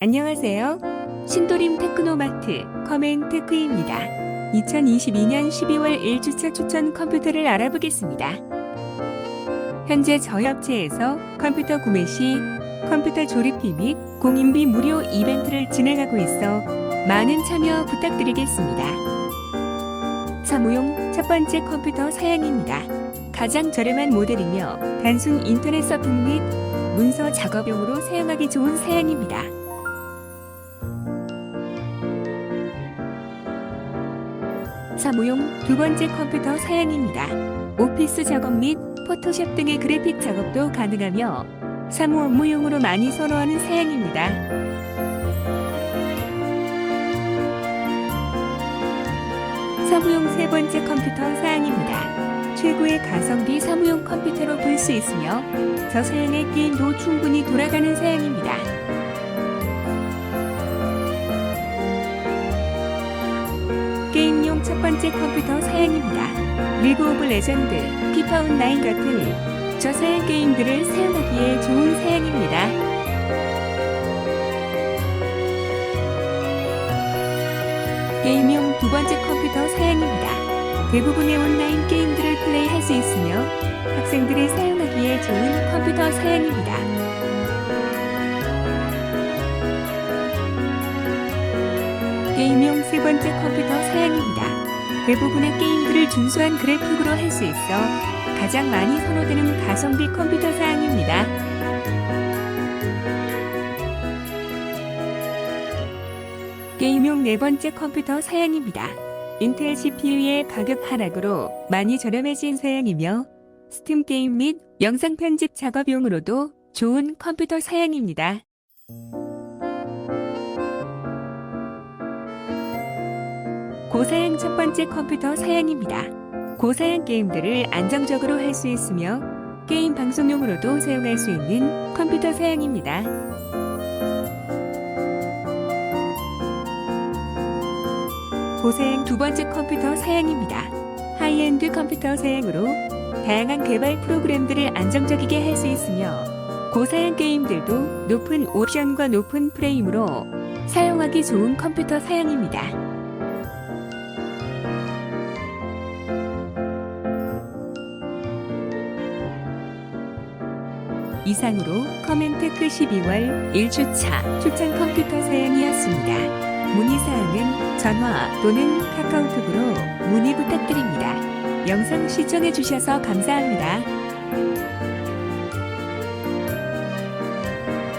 안녕하세요. 신도림 테크노마트 커맨테크입니다. 2022년 12월 1주차 추천 컴퓨터를 알아보겠습니다. 현재 저희 업체에서 컴퓨터 구매 시 컴퓨터 조립비 및 공인비 무료 이벤트를 진행하고 있어 많은 참여 부탁드리겠습니다. 사무용 첫 번째 컴퓨터 사양입니다. 가장 저렴한 모델이며 단순 인터넷 서핑 및 문서 작업용으로 사용하기 좋은 사양입니다. 사무용 두 번째 컴퓨터 사양입니다. 오피스 작업 및 포토샵 등의 그래픽 작업도 가능하며 사무 업무용으로 많이 선호하는 사양입니다. 사무용 세 번째 컴퓨터 사양입니다. 최고의 가성비 사무용 컴퓨터로 볼 수 있으며 저 사양의 게임도 충분히 돌아가는 사양입니다. 첫 번째 컴퓨터 사양입니다. 리그 오브 레전드, 피파 온라인 같은 저사양 게임들을 사용하기에 좋은 사양입니다. 게임용 두 번째 컴퓨터 사양입니다. 대부분의 온라인 게임들을 플레이할 수 있으며 학생들이 사용하기에 좋은 컴퓨터 사양입니다. 게임용 세 번째 컴퓨터 사양입니다. 대부분의 게임들을 준수한 그래픽으로 할 수 있어 가장 많이 선호되는 가성비 컴퓨터 사양입니다. 게임용 네 번째 컴퓨터 사양입니다. 인텔 CPU의 가격 하락으로 많이 저렴해진 사양이며 스팀 게임 및 영상 편집 작업용으로도 좋은 컴퓨터 사양입니다. 고사양 첫 번째 컴퓨터 사양입니다. 고사양 게임들을 안정적으로 할 수 있으며 게임 방송용으로도 사용할 수 있는 컴퓨터 사양입니다. 고사양 두 번째 컴퓨터 사양입니다. 하이엔드 컴퓨터 사양으로 다양한 개발 프로그램들을 안정적이게 할 수 있으며 고사양 게임들도 높은 옵션과 높은 프레임으로 사용하기 좋은 컴퓨터 사양입니다. 이상으로 커멘테크 12월 1주차 추천 컴퓨터 사양이었습니다. 문의사항은 전화 또는 카카오톡으로 문의 부탁드립니다. 영상 시청해주셔서 감사합니다.